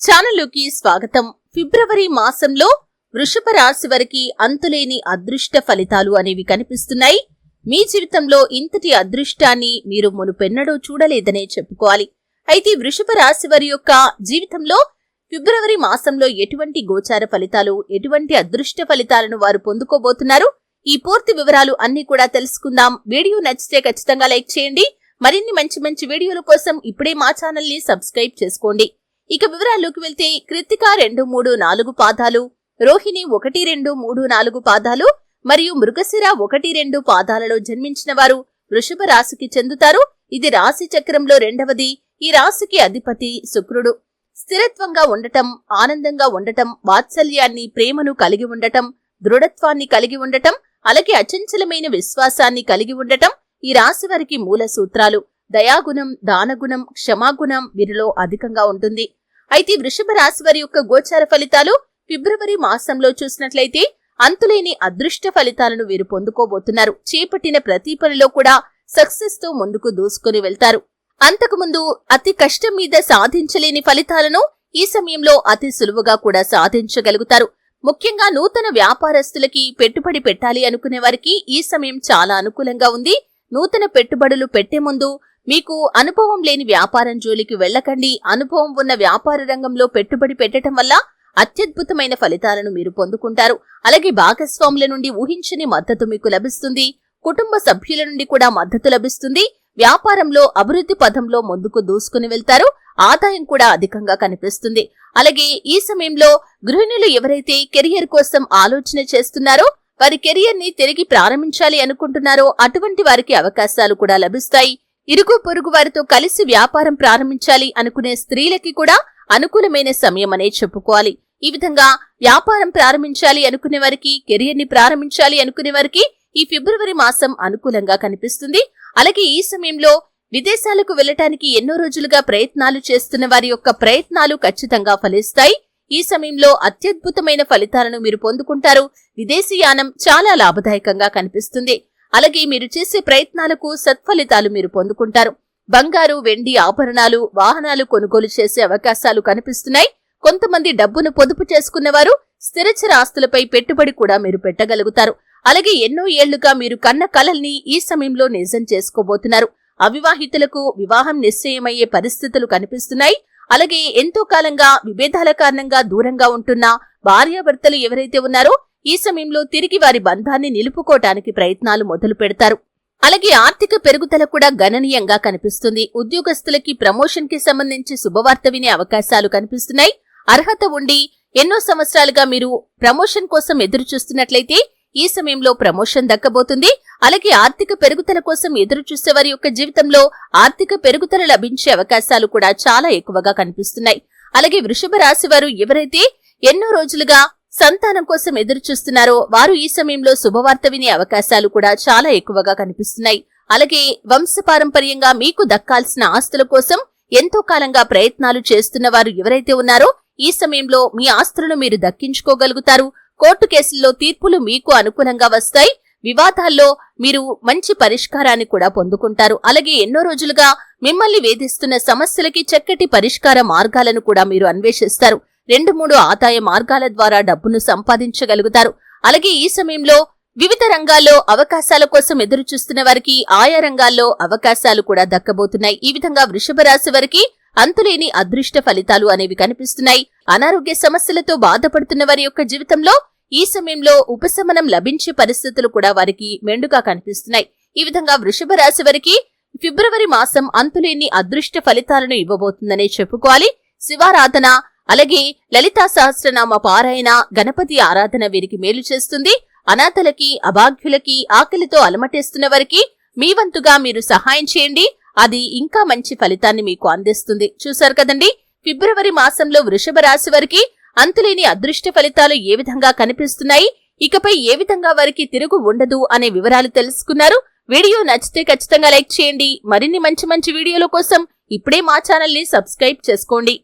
ఛానల్లోకి స్వాగతం. ఫిబ్రవరి మాసంలో వృషభ రాశి వారికి అంతులేని అదృష్ట ఫలితాలు అనేవి కనిపిస్తున్నాయి. మీ జీవితంలో ఇంతటి అదృష్టాన్ని మీరు మునుపెన్నడూ చూడలేదనే చెప్పుకోవాలి. అయితే వృషభ రాశి వారి యొక్క జీవితంలో ఫిబ్రవరి మాసంలో ఎటువంటి గోచార ఫలితాలు ఎటువంటి అదృష్ట ఫలితాలను వారు పొందుకోబోతున్నారు? ఈ పూర్తి వివరాలు అన్ని కూడా తెలుసుకుందాం. వీడియో నచ్చితే ఖచ్చితంగా లైక్ చేయండి. మరిన్ని మంచి మంచి వీడియోల కోసం ఇప్పుడే మా ఛానల్ని సబ్స్క్రైబ్ చేసుకోండి. ఇక వివరాల్లోకి వెళ్తే కృత్తిక రెండు మూడు నాలుగు పాదాలు రోహిణి ఒకటి రెండు మూడు నాలుగు పాదాలు మరియు మృగశిర ఒకటి రెండు పాదాలలో జన్మించిన వారు వృషభ రాశికి చెందుతారు. ఇది రాశి చక్రంలో రెండవది. ఈ రాశికి అధిపతి శుక్రుడు. స్థిరత్వంగా ఉండటం ఆనందంగా ఉండటం వాత్సల్యాన్ని ప్రేమను కలిగి ఉండటం దృఢత్వాన్ని కలిగి ఉండటం అలాగే అచంచలమైన విశ్వాసాన్ని కలిగి ఉండటం ఈ రాశి వారికి మూల సూత్రాలు. దయాగుణం దానగుణం క్షమాగుణం వీరిలో అధికంగా ఉంటుంది. అయితే వృషభ రాశి వారి యొక్క గోచార ఫలితాలు ఫిబ్రవరి మాసంలో చూసినట్లయితే అంతులేని అదృష్ట ఫలితాలను వీరు పొందుకోబోతున్నారు. చేపట్టిన ప్రతి పనిలో కూడా సక్సెస్తో ముందుకు దూసుకుని వెళ్తారు. అంతకుముందు అతి కష్టం మీద సాధించలేని ఫలితాలను ఈ సమయంలో అతి సులువుగా కూడా సాధించగలుగుతారు. ముఖ్యంగా నూతన వ్యాపారస్తులకి పెట్టుబడి పెట్టాలి అనుకునే వారికి ఈ సమయం చాలా అనుకూలంగా ఉంది. నూతన పెట్టుబడులు పెట్టే ముందు మీకు అనుభవం లేని వ్యాపారం జోలికి వెళ్ళకండి. అనుభవం ఉన్న వ్యాపార రంగంలో పెట్టుబడి పెట్టడం వల్ల అత్యద్భుతమైన ఫలితాలను మీరు పొందుకుంటారు. అలాగే భాగస్వాముల నుండి ఊహించని మద్దతు మీకు లభిస్తుంది. కుటుంబ సభ్యుల నుండి కూడా మద్దతు లభిస్తుంది. వ్యాపారంలో అభివృద్ధి పథంలో ముందుకు దూసుకుని వెళ్తారు. ఆదాయం కూడా అధికంగా కనిపిస్తుంది. అలాగే ఈ సమయంలో గృహిణులు ఎవరైతే కెరియర్ కోసం ఆలోచన చేస్తున్నారో వారి కెరియర్ని తిరిగి ప్రారంభించాలి అనుకుంటున్నారో అటువంటి వారికి అవకాశాలు కూడా లభిస్తాయి. ఇరుగు పొరుగు వారితో కలిసి వ్యాపారం ప్రారంభించాలి అనుకునే స్త్రీలకి కూడా అనుకూలమైన సమయం అనే చెప్పుకోవాలి. ఈ విధంగా వ్యాపారం ప్రారంభించాలి అనుకునే వారికి కెరియర్ని ప్రారంభించాలి అనుకునే వారికి ఈ ఫిబ్రవరి మాసం అనుకూలంగా కనిపిస్తుంది. అలాగే ఈ సమయంలో విదేశాలకు వెళ్ళటానికి ఎన్నో రోజులుగా ప్రయత్నాలు చేస్తున్న వారి యొక్క ప్రయత్నాలు ఖచ్చితంగా ఫలిస్తాయి. ఈ సమయంలో అత్యద్భుతమైన ఫలితాలను మీరు పొందుకుంటారు. విదేశీయానం చాలా లాభదాయకంగా కనిపిస్తుంది. అలాగే మీరు చేసే ప్రయత్నాలకు సత్ఫలితాలు మీరు పొందుకుంటారు. బంగారు వెండి ఆభరణాలు వాహనాలు కొనుగోలు చేసే అవకాశాలు కనిపిస్తున్నాయి. కొంతమంది డబ్బును పొదుపు చేసుకున్నవారు స్థిరచర ఆస్తులపై పెట్టుబడి కూడా మీరు పెట్టగలుగుతారు. అలాగే ఎన్నో ఏళ్ళుగా మీరు కన్న కలల్ని ఈ సమయంలో నిజం చేసుకోబోతున్నారు. అవివాహితులకు వివాహం నిశ్చయమయ్యే పరిస్థితులు కనిపిస్తున్నాయి. అలాగే ఎంతో కాలంగా విభేదాల కారణంగా దూరంగా ఉంటున్న భార్యాభర్తలు ఎవరైతే ఉన్నారో ఈ సమయంలో తిరిగి వారి బంధాన్ని నిలుపుకోవటానికి ప్రయత్నాలు మొదలు పెడతారు. అలాగే ఆర్థిక పెరుగుదల కూడా గణనీయంగా కనిపిస్తుంది. ఉద్యోగస్తులకి ప్రమోషన్కి సంబంధించి శుభవార్త వినే అవకాశాలు కనిపిస్తున్నాయి. అర్హత ఉండి ఎన్నో సంవత్సరాలుగా మీరు ప్రమోషన్ కోసం ఎదురు చూస్తున్నట్లయితే ఈ సమయంలో ప్రమోషన్ దక్కబోతుంది. అలాగే ఆర్థిక పెరుగుదల కోసం ఎదురు చూసే వారి యొక్క జీవితంలో ఆర్థిక పెరుగుదల లభించే అవకాశాలు కూడా చాలా ఎక్కువగా కనిపిస్తున్నాయి. అలాగే వృషభ రాశి వారు ఎవరైతే ఎన్నో రోజులుగా సంతానం కోసం ఎదురు చూస్తున్నారో వారు ఈ సమయంలో శుభవార్త వినే అవకాశాలు కూడా చాలా ఎక్కువగా కనిపిస్తున్నాయి. అలాగే వంశపారంపర్యంగా మీకు దక్కాల్సిన ఆస్తుల కోసం ఎంతో కాలంగా ప్రయత్నాలు చేస్తున్న వారు ఎవరైతే ఉన్నారో ఈ సమయంలో మీ ఆస్తులను మీరు దక్కించుకోగలుగుతారు. కోర్టు కేసుల్లో తీర్పులు మీకు అనుకూలంగా వస్తాయి. వివాదాల్లో మీరు మంచి పరిష్కారాన్ని కూడా పొందుకుంటారు. అలాగే ఎన్నో రోజులుగా మిమ్మల్ని వేధిస్తున్న సమస్యలకి చక్కటి పరిష్కార మార్గాలను కూడా మీరు అన్వేషిస్తారు. రెండు మూడు ఆదాయ మార్గాల ద్వారా డబ్బును సంపాదించగలుగుతారు. అలాగే ఈ సమయంలో వివిధ రంగాల్లో అవకాశాల కోసం ఎదురు చూస్తున్న వారికి ఆయా రంగాల్లో అవకాశాలు కూడా దక్కబోతున్నాయి. ఈ విధంగా వృషభ రాశి వారికి అంతులేని అదృష్ట ఫలితాలు అనేవి కనిపిస్తున్నాయి. అనారోగ్య సమస్యలతో బాధపడుతున్న వారి యొక్క జీవితంలో ఈ సమయంలో ఉపశమనం లభించే పరిస్థితులు కూడా వారికి మెండుగా కనిపిస్తున్నాయి. ఈ విధంగా వృషభ రాశి వారికి ఫిబ్రవరి మాసం అంతులేని అదృష్ట ఫలితాలను ఇవ్వబోతుందనే చెప్పుకోవాలి. శివారాధన అలాగే లలితా సహస్రనామ పారాయణ గణపతి ఆరాధన వీరికి మేలు చేస్తుంది. అనాథలకి అభాగ్యులకి ఆకలితో అలమటేస్తున్న వారికి మీ వంతుగా మీరు సహాయం చేయండి. అది ఇంకా మంచి ఫలితాన్ని మీకు అందిస్తుంది. చూశారు కదండి? ఫిబ్రవరి మాసంలో వృషభ రాశి వారికి అంతులేని అదృష్ట ఫలితాలు ఏ విధంగా కనిపిస్తున్నాయి? ఇకపై ఏ విధంగా వారికి తిరుగు ఉండదు అనే వివరాలు తెలుసుకున్నారు. వీడియో నచ్చితే ఖచ్చితంగా లైక్ చేయండి. మరిన్ని మంచి మంచి వీడియోల కోసం ఇప్పుడే మా ఛానల్ని సబ్స్క్రైబ్ చేసుకోండి.